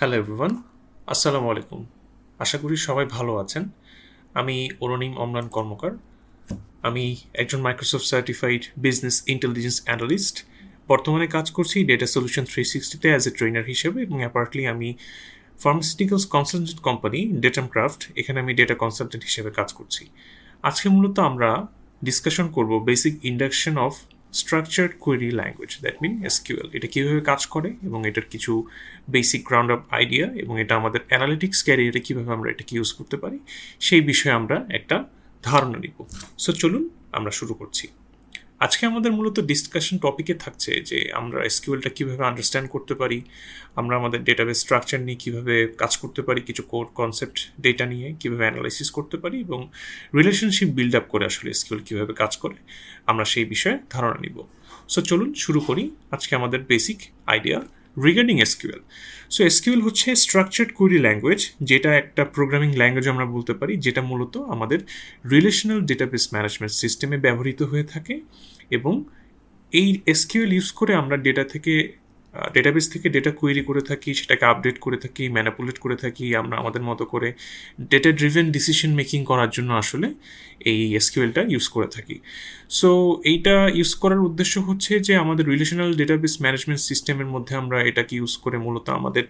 Hello everyone আসসালামু আলাইকুম। আশা করি সবাই ভালো আছেন। আমি অরুণিম অমলান কর্মকার। আমি একজন Microsoft certified business intelligence analyst বর্তমানে কাজ করছি ডেটা সলিউশন থ্রি সিক্সটিতে অ্যাজ এ ট্রেনার হিসেবে এবং অ্যাপার্টলি আমি pharmaceuticals consultant company datum craft এখানে আমি ডেটা কনসালটেন্ট হিসেবে কাজ করছি। আজকে মূলত আমরা ডিসকাশন করব basic induction of structured query language that mean SQL এটা কীভাবে কাজ করে এবং এটার কিছু বেসিক গ্রাউন্ড আপ আইডিয়া এবং এটা আমাদের অ্যানালিটিক্স ক্যারিয়ারে কীভাবে আমরা এটাকে ইউজ করতে পারি, সেই বিষয়ে আমরা একটা ধারণা নিব। সো চলুন আমরা শুরু করছি। আজকে আমাদের মূলত ডিসকাশন টপিকে থাকছে যে আমরা এসকিউএলটা কীভাবে আন্ডারস্ট্যান্ড করতে পারি, আমরা আমাদের ডেটাবেস স্ট্রাকচার নিয়ে কীভাবে কাজ করতে পারি, কিছু কোড কনসেপ্ট ডেটা নিয়ে কীভাবে অ্যানালাইসিস করতে পারি এবং রিলেশনশিপ বিল্ড আপ করে আসলে এসকিউএল কীভাবে কাজ করে, আমরা সেই বিষয়ে ধারণা নিব। সো চলুন শুরু করি আজকে আমাদের basic idea regarding SQL so SQL হচ্ছে স্ট্রাকচার্ড কোয়েরি ল্যাঙ্গুয়েজ যেটা একটা প্রোগ্রামিং ল্যাঙ্গুয়েজ আমরা বলতে পারি, যেটা মূলত আমাদের রিলেশনাল ডেটাবেস ম্যানেজমেন্ট সিস্টেমে ব্যবহৃত হয়ে থাকে এবং এই এসকিউএল ইউজ করে আমরা ডেটা থেকে ডেটাবেস থেকে ডেটা কোয়েরি করে থাকি, সেটাকে আপডেট করে থাকি ম্যানাপুলেট করে থাকি, আমরা আমাদের মতো করে ডেটা ড্রিভেন ডিসিশন মেকিং করার জন্য আসলে এই এসকিউএলটা ইউজ করে থাকি। সো এইটা ইউজ করার উদ্দেশ্য হচ্ছে যে আমাদের রিলেশনাল ডেটাবেস ম্যানেজমেন্ট সিস্টেমের মধ্যে আমরা এটাকে ইউজ করে মূলত আমাদের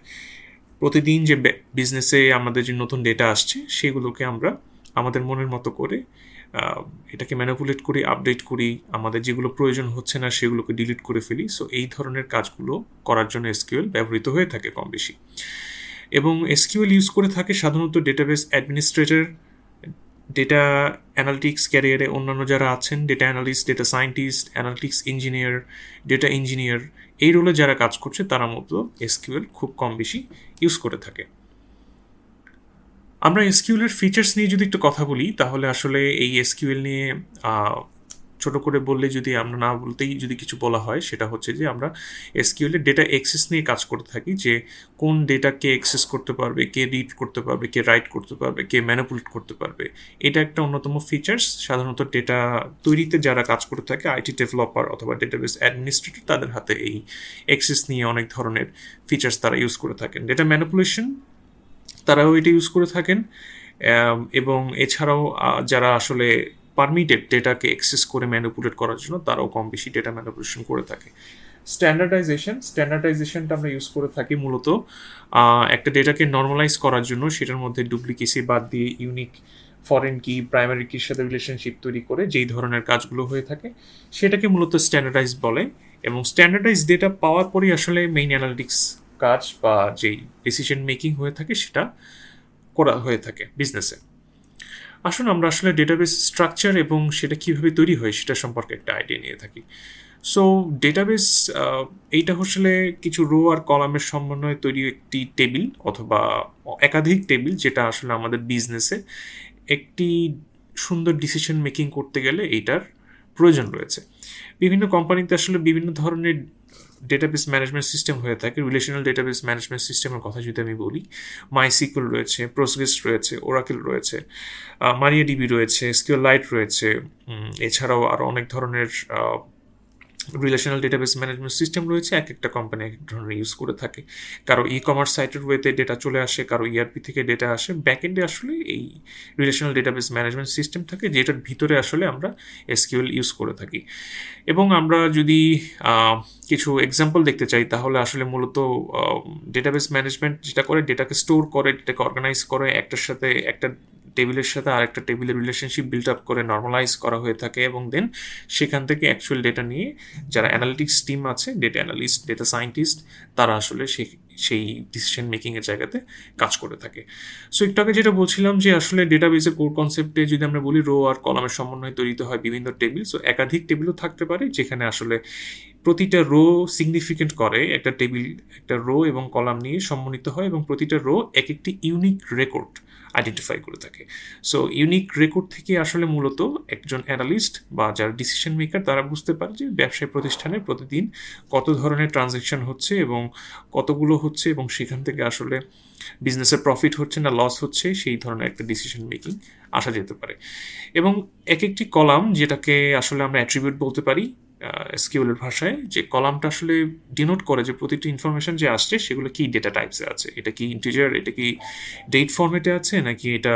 প্রতিদিন যে বিজনেসে আমাদের যে নতুন ডেটা আসছে, সেগুলোকে আমরা আমাদের মনের মতো করে এটাকে ম্যানুপুলেট করি আপডেট করি, আমাদের যেগুলো প্রয়োজন হচ্ছে না সেগুলোকে ডিলিট করে ফেলি। সো এই ধরনের কাজগুলো করার জন্য এসকিউএল ব্যবহৃত হয়ে থাকে কম বেশি। এবং এসকিউএল ইউজ করে থাকে সাধারণত ডেটাবেস অ্যাডমিনিস্ট্রেটর ডেটা অ্যানালিটিক্স ক্যারিয়ারে অন্যান্য যারা আছেন data analyst data scientist analytics engineer data engineer এই রোলে যারা কাজ করছে, তারা মতো এসকিউএল খুব কম বেশি ইউজ করে থাকে। আমরা এসকিউএলের ফিচার্স নিয়ে যদি একটু কথা বলি, তাহলে আসলে এই এসকিউএল নিয়ে ছোট করে বললে যদি আমরা না বলতেই যদি কিছু বলা হয়, সেটা হচ্ছে যে আমরা এসকিউএলের ডেটা এক্সেস নিয়ে কাজ করে থাকি, যে কোন ডেটা কে এক্সেস করতে পারবে, কে রিড করতে পারবে, কে রাইট করতে পারবে, কে ম্যানুপুলেট করতে পারবে। এটা একটা অন্যতম ফিচার্স সাধারণত ডেটা তৈরিতে যারা কাজ করে থাকে আইটি ডেভেলপার অথবা ডেটাবেস অ্যাডমিনিস্ট্রেটর তাদের হাতে এই এক্সেস নিয়ে অনেক ধরনের ফিচার্স তারা ইউজ করে থাকেন। ডেটা ম্যানুপুলেশন তারাও এটা ইউজ করে থাকেন। এবং এছাড়াও যারা আসলে পারমিটেড ডেটাকে এক্সেস করে ম্যানুপুলেট করার জন্য, তারাও কম বেশি ডেটা ম্যানুপুলেশন করে থাকে। স্ট্যান্ডার্ডাইজেশন স্ট্যান্ডার্ডাইজেশনটা আমরা ইউজ করে থাকি মূলত একটা ডেটাকে নর্মালাইজ করার জন্য, সেটার মধ্যে ডুপ্লিকেসি বাদ দিয়ে ইউনিক ফরেন কি প্রাইমারি কির সাথে রিলেশনশিপ তৈরি করে যেই ধরনের কাজগুলো হয়ে থাকে, সেটাকে মূলত স্ট্যান্ডার্ডাইজ বলে। এবং স্ট্যান্ডার্ডাইজ ডেটা পাওয়ার পরেই আসলে মেইন অ্যানালিটিক্স কাজ বা যেই ডিসিশন মেকিং হয়ে থাকে সেটা করা হয়ে থাকে বিজনেসে আসুন আমরা আসলে ডেটাবেস স্ট্রাকচার এবং সেটা কীভাবে তৈরি হয় সেটা সম্পর্কে একটা আইডিয়া নিয়ে থাকি। সো ডেটাবেস এইটা আসলে কিছু রো আর কলামের সমন্বয়ে তৈরি একটি টেবিল অথবা একাধিক টেবিল যেটা আসলে আমাদের বিজনেসে একটি সুন্দর ডিসিশন মেকিং করতে গেলে এইটার প্রয়োজন রয়েছে। বিভিন্ন কোম্পানিতে আসলে বিভিন্ন ধরনের ডেটাবেস ম্যানেজমেন্ট সিস্টেম হয়ে থাকে রিলেশনাল ডেটাবেস ম্যানেজমেন্ট সিস্টেমের কথা যদি আমি বলি মাইসিকল রয়েছে প্রোসগেস রয়েছে ওরাকেল রয়েছে মারিয়া ডিবি রয়েছে স্কিল লাইট রয়েছে এছাড়াও আরও অনেক ধরনের রিলেশনাল ডেটাবেস ম্যানেজমেন্ট সিস্টেম রয়েছে, এক একটা কোম্পানি এক ধরনের ইউজ করে থাকে। কারও ই কমার্স সাইটের ওয়েতে ডেটা চলে আসে, কারও ইআরপি থেকে ডেটা আসে। ব্যাকএন্ডে আসলে এই রিলেশনাল ডেটাবেস ম্যানেজমেন্ট সিস্টেম থাকে, যেটার ভিতরে আসলে আমরা এসকিউএল ইউজ করে থাকি। এবং আমরা যদি কিছু এক্সাম্পল দেখতে চাই, তাহলে আসলে মূলত ডেটাবেস ম্যানেজমেন্ট যেটা করে ডেটাকে স্টোর করে ডেটাকে অর্গানাইজ করে, একটার সাথে একটা টেবিলের সাথে আরেকটা টেবিলের রিলেশনশিপ বিল্ড আপ করে নর্মালাইজ করা হয়ে থাকে এবং দেন সেখান থেকে অ্যাকচুয়াল ডেটা নিয়ে যারা অ্যানালিটিক্স টিম আছে ডেটা অ্যানালিস্ট ডেটা সায়েন্টিস্ট তারা আসলে সেই সেই ডিসিশন মেকিংয়ের জায়গাতে কাজ করে থাকে। সো একটু আগে যেটা বলছিলাম যে আসলে ডেটাবেসের কোর কনসেপ্টে যদি আমরা বলি রো আর কলামের সমন্বয়ে তৈরিতে হয় বিভিন্ন টেবিল সো একাধিক টেবিলও থাকতে পারে যেখানে আসলে প্রতিটা রো সিগনিফিকেন্ট করে। একটা টেবিল একটা রো এবং কলাম নিয়ে সম্মানিত হয় এবং প্রতিটা রো এক একটি ইউনিক রেকর্ড আইডেন্টিফাই করে থাকে। সো ইউনিক রেকর্ড থেকে আসলে মূলত একজন অ্যানালিস্ট বা যারা ডিসিশন মেকার তারা বুঝতে পারে যে ব্যবসায় প্রতিষ্ঠানে প্রতিদিন কত ধরনের ট্রানজ্যাকশন হচ্ছে এবং কতগুলো হচ্ছে এবং সেখান থেকে আসলে বিজনেসের প্রফিট হচ্ছে না লস হচ্ছে, সেই ধরনের একটা ডিসিশন মেকিং আসা যেতে পারে। এবং এক একটি কলাম যেটাকে আসলে আমরা অ্যাট্রিবিউট বলতে পারি এসকিউএলের ভাষায়, যে কলামটা আসলে ডিনোট করে যে প্রতিটি ইনফরমেশন যে আসছে সেগুলো কি ডেটা টাইপসে আছে? এটা কি ইন্টিজার এটা কি ডেট ফর্মেটে আছে, নাকি এটা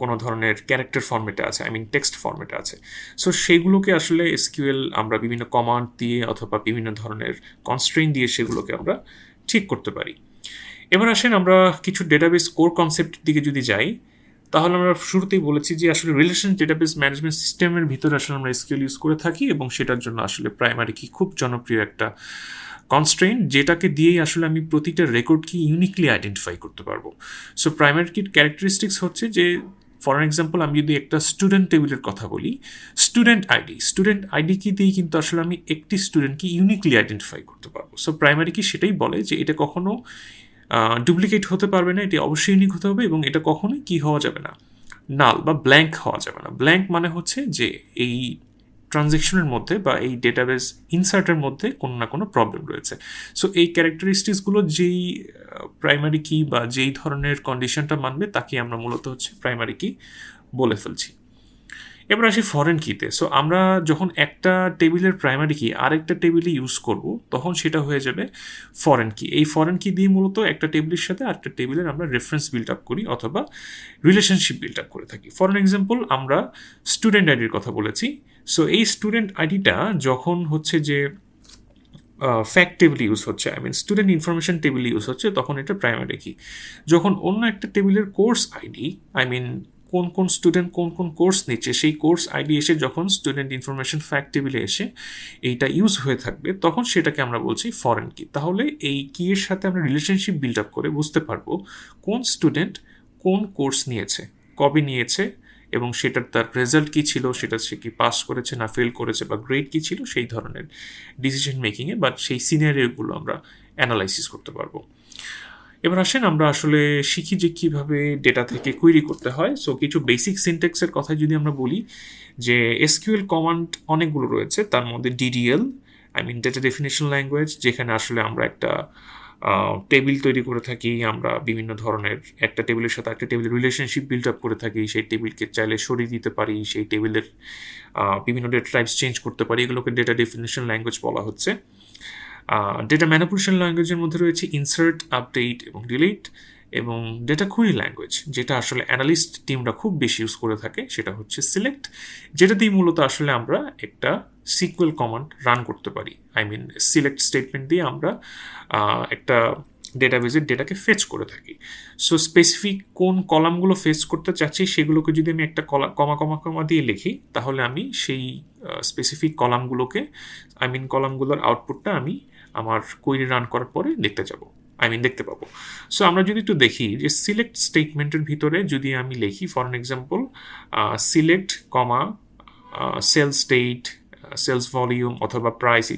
কোনো ধরনের ক্যারেক্টার ফর্মেটে আছে আই মিন টেক্সট ফর্মেটে আছে? সো সেইগুলোকে আসলে এসকিউএল আমরা বিভিন্ন কমান্ড দিয়ে অথবা বিভিন্ন ধরনের কনস্ট্রেন দিয়ে সেগুলোকে আমরা ঠিক করতে পারি। এবার আসেন আমরা কিছু ডেটাবেস কোর কনসেপ্টের দিকে যদি যাই, তাহলে আমরা শুরুতেই বলেছি যে আসলে রিলেশন ডেটাবেস ম্যানেজমেন্ট সিস্টেমের ভিতরে আসলে আমরা এসকিউএল ইউজ করে থাকি এবং সেটার জন্য আসলে প্রাইমারি কি খুব জনপ্রিয় একটা কনস্ট্রেন যেটাকে দিয়েই আসলে আমি প্রতিটা রেকর্ড কি ইউনিকলি আইডেন্টিফাই করতে পারব। সো প্রাইমারি কির ক্যারেক্টারিস্টিক্স হচ্ছে যে ফর এক্সাম্পল আমি যদি একটা স্টুডেন্ট টেবিলের কথা বলি স্টুডেন্ট আইডি স্টুডেন্ট আইডি কি দিয়েই কিন্তু আসলে আমি একটি স্টুডেন্টকে ইউনিকলি আইডেন্টিফাই করতে পারব। সো প্রাইমারি কি সেটাই বলে যে এটা কখনো ডুপ্লিকেট হতে পারবে না, এটি অবশ্যই ইউনিক হতে হবে এবং এটা কখনোই কি হওয়া যাবে না নাল বা ব্ল্যাঙ্ক হওয়া যাবে না। ব্ল্যাঙ্ক মানে হচ্ছে যে এই ট্রানজেকশনের মধ্যে বা এই ডেটাবেস ইনসার্টের মধ্যে কোনো না কোনো প্রবলেম রয়েছে। সো এই ক্যারেক্টারিস্টিক্সগুলো যেই প্রাইমারি কি বা যেই ধরনের কন্ডিশনটা মানবে তাকে আমরা মূলত হচ্ছে প্রাইমারি কি বলে ফেলছি। এবার আসি ফরেন কিতে সো আমরা যখন একটা টেবিলের প্রাইমারি কি আরেকটা টেবিলে ইউজ করব, তখন সেটা হয়ে যাবে ফরেন কি এই ফরেন কি দিয়ে মূলত একটা টেবিলের সাথে আরেকটা টেবিলের আমরা রেফারেন্স বিল্ড আপ করি অথবা রিলেশনশিপ বিল্ড আপ করে থাকি। ফর এক্সাম্পল আমরা স্টুডেন্ট আইডির কথা বলেছি। সো এই স্টুডেন্ট আইডিটা যখন হচ্ছে যে ফ্যাক্ট টেবিল ইউজ হচ্ছে I mean student information table use হচ্ছে, তখন এটা প্রাইমারি কি যখন অন্য একটা টেবিলের কোর্স আইডি আই মিন কোন কোন স্টুডেন্ট কোন কোন কোর্স নিচ্ছে, সেই কোর্স আইডি এসে যখন স্টুডেন্ট ইনফরমেশন ফ্যাক্ট টেবিলে এসে এইটা ইউজ হয়ে থাকবে, তখন সেটাকে আমরা বলছি ফরেন কি তাহলে এই কি এর সাথে আমরা রিলেশনশিপ বিল্ড আপ করে বুঝতে পারব কোন স্টুডেন্ট কোন কোর্স নিয়েছে, কবে নিয়েছে এবং সেটার তার রেজাল্ট কী ছিল, সেটা সে কি পাস করেছে না ফেল করেছে বা গ্রেড কী ছিল, সেই ধরনের ডিসিশন মেকিংয়ে বা সেই সিনারিওগুলো আমরা অ্যানালাইসিস করতে পারব। এবার আসেন, আমরা আসলে শিখি যে কীভাবে ডেটা থেকে কুইরি করতে হয়। সো কিছু বেসিক সিনটেক্সের কথা যদি আমরা বলি, যে এসকিউএল কমান্ড অনেকগুলো রয়েছে, তার মধ্যে DDL I mean data definition language যেখানে আসলে আমরা একটা টেবিল তৈরি করে থাকি, আমরা বিভিন্ন ধরনের একটা টেবিলের সাথে একটা টেবিলের রিলেশনশিপ বিল্ড আপ করে থাকি, সেই টেবিলকে চাইলে সরিয়ে দিতে পারি, সেই টেবিলের বিভিন্ন ডেটা টাইপস চেঞ্জ করতে পারি, এগুলোকে ডেটা ডেফিনেশন ল্যাঙ্গুয়েজ বলা হচ্ছে। ডেটা ম্যানিপুলেশন ল্যাঙ্গুয়েজের মধ্যে রয়েছে ইনসার্ট আপডেট এবং ডিলিট এবং ডেটা কুইরি ল্যাঙ্গুয়েজ যেটা আসলে অ্যানালিস্ট টিমরা খুব বেশি ইউজ করে থাকে, সেটা হচ্ছে সিলেক্ট যেটা দিয়ে মূলত আসলে আমরা একটা সিকুয়েল কমান্ড রান করতে পারি। আই মিন সিলেক্ট স্টেটমেন্ট দিয়ে আমরা একটা ডেটাবেজের ডেটাকে ফেচ করে থাকি। সো স্পেসিফিক কোন কলামগুলো ফেচ করতে চাচ্ছি, সেগুলোকে যদি আমি একটা কলা, কমা কমা কমা দিয়ে লিখি, তাহলে আমি সেই স্পেসিফিক কলামগুলোকে আই মিন কলামগুলোর আউটপুটটা আমি আমার কোয়েরি রান করার পরে দেখতে যাব। আই মিন দেখতে পাবো। সো আমরা যদি একটু দেখি যে সিলেক্ট স্টেটমেন্টের ভিতরে যদি আমি লিখি for an example select comma sale state sales volume অথবা price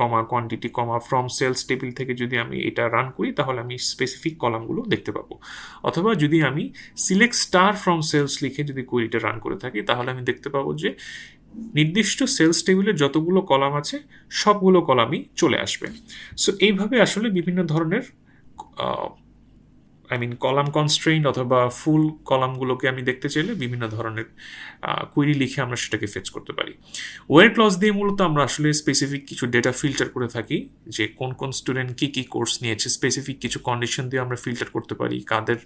comma quantity comma from sales table থেকে যদি আমি এটা রান করি, তাহলে আমি স্পেসিফিক কলামগুলো দেখতে পাবো। অথবা যদি আমি সিলেক্ট স্টার ফ্রম সেলস লিখে যদি কোয়েরিটা রান করে থাকি, তাহলে আমি দেখতে পাবো যে নির্দিষ্ট সেলস টেবিলে যতগুলো কলাম আছে, সবগুলো কলামই চলে আসবে। সো এইভাবে আসলে বিভিন্ন ধরনের আই মিন কলাম কনস্ট্রেইন অথবা ফুল কলামগুলোকে আমি দেখতে চাইলে বিভিন্ন ধরনের কুইরি লিখে আমরা সেটাকে ফেচ করতে পারি। ওয়ার ক্লজ দিয়ে মূলত আমরা আসলে স্পেসিফিক কিছু ডেটা ফিল্টার করে থাকি, যে কোন কোন স্টুডেন্ট কী কী কোর্স নিয়েছে স্পেসিফিক কিছু কন্ডিশন দিয়ে আমরা ফিল্টার করতে পারি, কাদের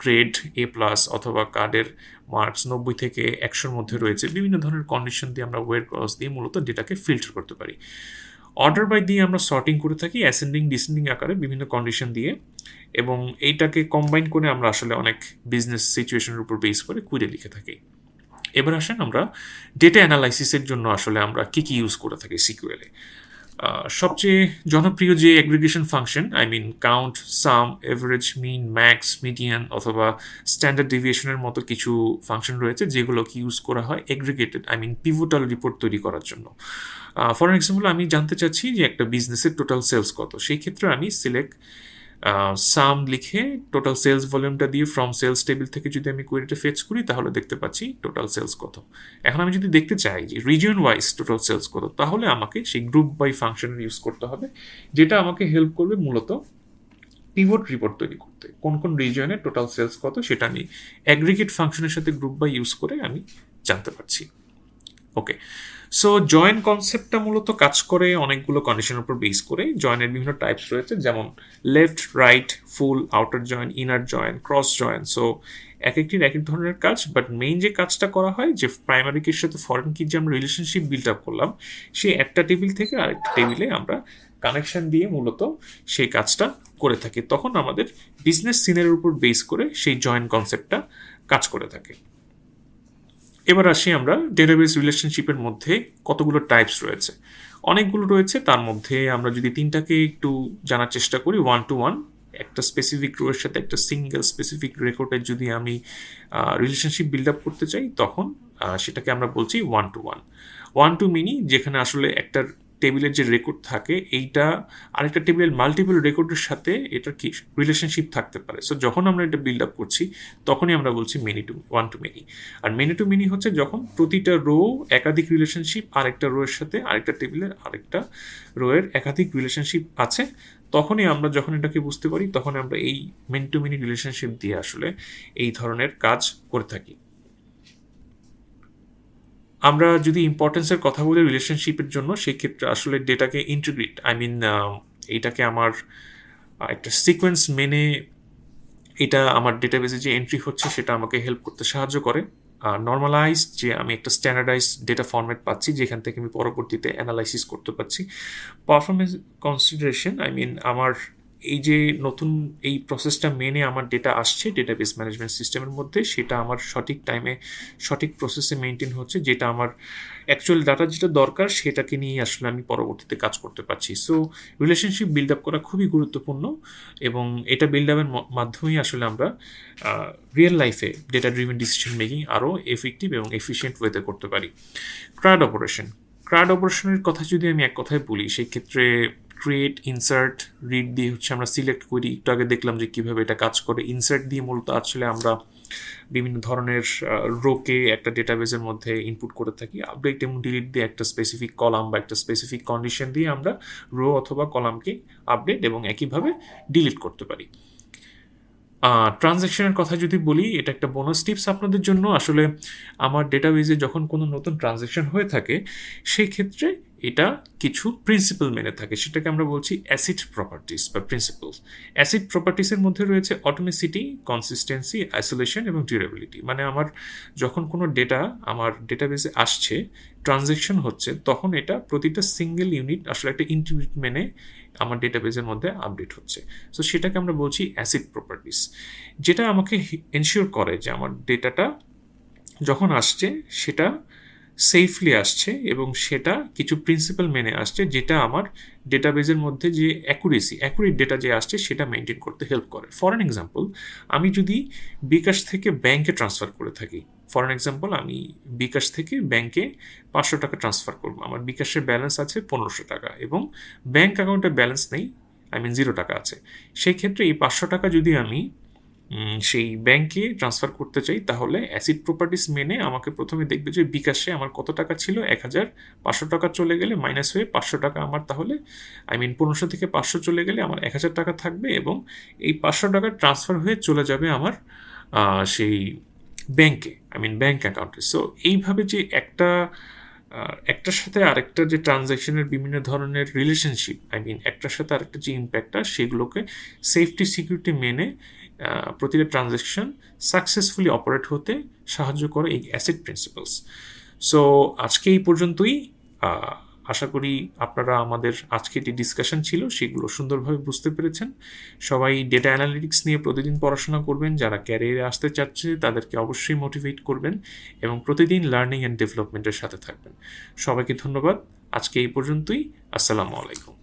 গ্রেড এ প্লাস অথবা কাদের মার্কস নব্বই থেকে একশোর মধ্যে রয়েছে, বিভিন্ন ধরনের কন্ডিশন দিয়ে আমরা ওয়ার ক্লজ দিয়ে মূলত ডেটাকে ফিল্টার করতে পারি। অর্ডার বাই দিয়ে আমরা সর্টিং করে থাকি অ্যাসেন্ডিং ডিসেন্ডিং আকারে বিভিন্ন কন্ডিশন দিয়ে এবং এইটাকে কম্বাইন করে আমরা আসলে অনেক বিজনেস সিচুয়েশনের উপর বেস করে কুইরে লিখে থাকি। এবার আসেন আমরা ডেটা অ্যানালাইসিসের জন্য আসলে আমরা কী কী ইউজ করে থাকি সিকিউএলে সবচেয়ে জনপ্রিয় যে aggregation function I mean count sum average mean max median অথবা স্ট্যান্ডার্ড ডিভিয়েশনের মতো কিছু ফাংশন রয়েছে যেগুলোকে ইউজ করা হয় aggregated I mean pivotal report তৈরি করার জন্য। ফর এক্সাম্পল আমি জানতে চাচ্ছি যে একটা বিজনেসের টোটাল সেলস কত? সেই ক্ষেত্রে আমি সিলেক্ট সাম লিখে টোটাল সেলস ভলিউমটা দিয়ে ফ্রম সেলস টেবিল থেকে যদি আমি কোয়েরিটা ফেচ করি, তাহলে দেখতে পাচ্ছি টোটাল সেলস কত। এখন আমি যদি দেখতে চাই যে রিজিয়ন ওয়াইজ টোটাল সেলস কত, তাহলে আমাকে সেই গ্রুপ বাই ফাংশন ইউজ করতে হবে, যেটা আমাকে হেল্প করবে মূলত পিভট রিপোর্ট তৈরি করতে। কোন কোন রিজিয়নে টোটাল সেলস কত, সেটা আমি অ্যাগ্রিগেট ফাংশনের সাথে গ্রুপ বাই ইউজ করে আমি জানতে পারছি। ওকে সো জয়েন কনসেপ্টটা মূলত কাজ করে অনেকগুলো কন্ডিশনের উপর বেস করে জয়েনের বিভিন্ন টাইপস রয়েছে, যেমন left right full outer join inner join cross join so এক একটির এক এক ধরনের কাজ বাট মেইন যে কাজটা করা হয়, যে প্রাইমারি কির সাথে ফরেন কির যে আমরা রিলেশনশিপ বিল্ড আপ করলাম, সেই একটা টেবিল থেকে আরেকটা টেবিলে আমরা কানেকশন দিয়ে মূলত সেই কাজটা করে থাকি। তখন আমাদের বিজনেস সিনের উপর বেস করে সেই জয়েন কনসেপ্টটা কাজ করে থাকে। এবার আসি আমরা ডেটাবেস রিলেশনশিপের মধ্যে কতগুলো টাইপস রয়েছে। অনেকগুলো রয়েছে, তার মধ্যে আমরা যদি তিনটাকে একটু জানার চেষ্টা করি ওয়ান টু ওয়ান একটা স্পেসিফিক রোয়ের সাথে একটা সিঙ্গেল স্পেসিফিক রেকর্ডের যদি আমি রিলেশনশিপ বিল্ড আপ করতে চাই, তখন সেটাকে আমরা বলছি one to one one to many যেখানে আসলে একটা টেবিলের যে রেকর্ড থাকে, এইটা আরেকটা টেবিলের মাল্টিপল রেকর্ডের সাথে এটার কি রিলেশনশিপ থাকতে পারে। সো যখন আমরা এটা বিল্ড আপ করছি, তখনই আমরা বলছি many to one to many R many to many হচ্ছে যখন প্রতিটা রো একাধিক রিলেশনশিপ আরেকটা রোয়ের সাথে আরেকটা টেবিলের আরেকটা রোয়ের একাধিক রিলেশনশিপ আছে, তখনই আমরা যখন এটাকে বুঝতে পারি, তখন আমরা এই মেনি টু মেনি রিলেশনশিপ দিয়ে আসলে এই ধরনের কাজ করে থাকি। আমরা যদি ইম্পর্টেন্সের কথা বলি রিলেশনশিপের জন্য সেই ক্ষেত্রে আসলে ডেটাকে ইন্টিগ্রেট আই মিন এইটাকে আমার একটা সিকোয়েন্স মেনে এটা আমার ডেটাবেসে যে এন্ট্রি হচ্ছে, সেটা আমাকে হেল্প করতে সাহায্য করে। আর নর্মালাইজ যে আমি একটা স্ট্যান্ডার্ডাইজ ডেটা ফর্ম্যাট পাচ্ছি, যেখান থেকে আমি পরবর্তীতে অ্যানালাইসিস করতে পারছি। পারফরমেন্স কনসিডারেশন আই মিন আমার এই যে নতুন এই প্রসেসটা মেনে আমার ডেটা আসছে ডেটাবেস ম্যানেজমেন্ট সিস্টেমের মধ্যে, সেটা আমার সঠিক টাইমে সঠিক প্রসেসে মেনটেন হচ্ছে, যেটা আমার অ্যাকচুয়াল ডাটা যেটা দরকার, সেটাকে নিয়ে আসলে আমি পরবর্তীতে কাজ করতে পারছি। সো রিলেশনশিপ বিল্ড আপ করা খুবই গুরুত্বপূর্ণ এবং এটা বিল্ড আপের মাধ্যমেই আসলে আমরা রিয়েল লাইফে ডেটা ড্রিভেন ডিসিশন মেকিং আরও এফেক্টিভ এবং এফিসিয়েন্ট ওয়েতে করতে পারি। ক্রাউড অপারেশন ক্রাউড অপারেশনের কথা যদি আমি এক কথায় বলি সেই ক্ষেত্রে ক্রিয়েট ইনসার্ট রিড দিয়ে হচ্ছে আমরা সিলেক্ট করি। একটু আগে দেখলাম যে কীভাবে এটা কাজ করে। ইনসার্ট দিয়ে মূলত আসলে আমরা বিভিন্ন ধরনের রোকে একটা ডেটাবেসের মধ্যে ইনপুট করে থাকি। আপডেট এবং ডিলিট দিয়ে একটা স্পেসিফিক কলাম বা একটা স্পেসিফিক কন্ডিশন দিয়ে আমরা রো অথবা কলামকে আপডেট এবং একইভাবে ডিলিট করতে পারি। ট্রানজ্যাকশনের কথা যদি বলি, এটা একটা বোনাস টিপস আপনাদের জন্য। আসলে আমার ডেটাবেজে যখন কোনো নতুন ট্রানজ্যাকশন হয়ে থাকে, সেই ক্ষেত্রে এটা কিছু প্রিন্সিপাল মেনে থাকে। সেটাকে আমরা বলছি অ্যাসিড প্রপার্টিস বা প্রিন্সিপালস অ্যাসিড প্রপার্টিসের মধ্যে রয়েছে অটোমেসিটি কনসিস্টেন্সি আইসোলেশন এবং ডিউরেবিলিটি মানে আমার যখন কোনো ডেটা আমার ডেটাবেসে আসছে ট্রানজ্যাকশন হচ্ছে, তখন এটা প্রতিটা সিঙ্গেল ইউনিট আসলে একটা ইন্টিউনিট মেনে আমার ডেটাবেসের মধ্যে আপডেট হচ্ছে। সো সেটাকে আমরা বলছি অ্যাসিড প্রপার্টিস। যেটা আমাকে এনশিওর করে যে আমার ডেটাটা যখন আসছে, সেটা সেফলি আসছে এবং সেটা কিছু প্রিন্সিপাল মেনে আসছে যেটা আমার ডেটাবেজের মধ্যে যে অ্যাকুরেসি অ্যাকুরেট ডেটা যে আসছে সেটা মেনটেন করতে হেল্প করে। ফর অ্যান এক্সাম্পল আমি যদি বিকাশ থেকে ব্যাংকে ট্রান্সফার করে থাকি ফর অ্যান এক্সাম্পল আমি বিকাশ থেকে ব্যাংকে পাঁচশো টাকা ট্রান্সফার করব। আমার বিকাশের ব্যালেন্স আছে পনেরোশো টাকা এবং ব্যাংক অ্যাকাউন্টে ব্যালেন্স নেই আই মিন জিরো টাকা আছে। সেই ক্ষেত্রে এই পাঁচশো টাকা যদি আমি সেই ব্যাংকে ট্রান্সফার করতে চাই, তাহলে অ্যাসিড প্রপার্টিস মেনে আমাকে প্রথমে দেখবে যে বিকাশে আমার কত টাকা ছিল এক হাজার পাঁচশো টাকা চলে গেলে মাইনাস হয়ে পাঁচশো টাকা আমার তাহলে আই মিন পনেরোশো থেকে পাঁচশো চলে গেলে আমার এক হাজার টাকা থাকবে এবং এই পাঁচশো টাকা ট্রান্সফার হয়ে চলে যাবে আমার সেই ব্যাংকে আই মিন ব্যাংক অ্যাকাউন্টে সো এইভাবে যে একটা একটার সাথে আরেকটা যে ট্রানজ্যাকশনের বিভিন্ন ধরনের রিলেশনশিপ আই মিন একটার সাথে আরেকটা যে ইম্প্যাক্টটা সেগুলোকে সেফটি সিকিউরিটি মেনে প্রতিটা ট্রানজ্যাকশন সাকসেসফুলি অপারেট হতে সাহায্য করে এই অ্যাসিড প্রিন্সিপালস সো আজকে এই পর্যন্তই। আশা করি আপনারা আমাদের আজকে যে ডিসকাশন ছিল সেগুলো সুন্দরভাবে বুঝতে পেরেছেন। সবাই ডেটা অ্যানালিটিক্স নিয়ে প্রতিদিন পড়াশোনা করবেন। যারা ক্যারিয়ারে আসতে চাচ্ছে, তাদেরকে অবশ্যই মোটিভেট করবেন এবং প্রতিদিন লার্নিং অ্যান্ড ডেভেলপমেন্টের সাথে থাকবেন। সবাইকে ধন্যবাদ। আজকে এই পর্যন্তই। আসসালামু আলাইকুম।